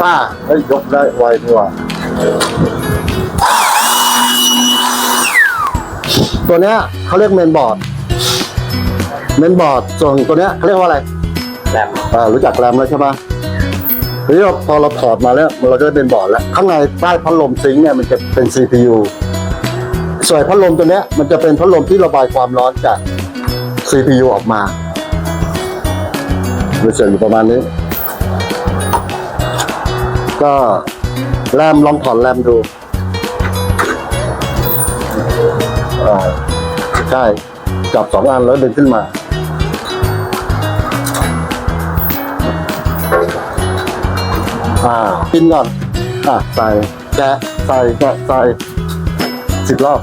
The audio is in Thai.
ป้าเฮ้ยยกได้ไวดีว่ะตัวเนี้ยเขาเรียกเมนบอร์ด เมนบอร์ดส่วนตัวเนี้ยเขาเรียกว่าอะไรแรมอ่ารู้จักแรมแล้วใช่ปะทีนี้เราพอเราถอดมาแล้วเราก็จะเป็นบอร์ดแล้ว ข้างในใต้พัดลมซิงค์เนี่ยมันจะเป็น CPU ส่วนพัดลมตัวเนี้ยมันจะเป็นพัดลมที่ระบายความร้อนจาก CPU ออกมามันเสร็จอยู่ประมาณนี้ ก็แรมลองถอดแรมดูใช่จับสองอันแล้วดึงขึ้นมา อ่ากินก่อน อะ ใส่แกะใส่แกะใส่สิบรอบ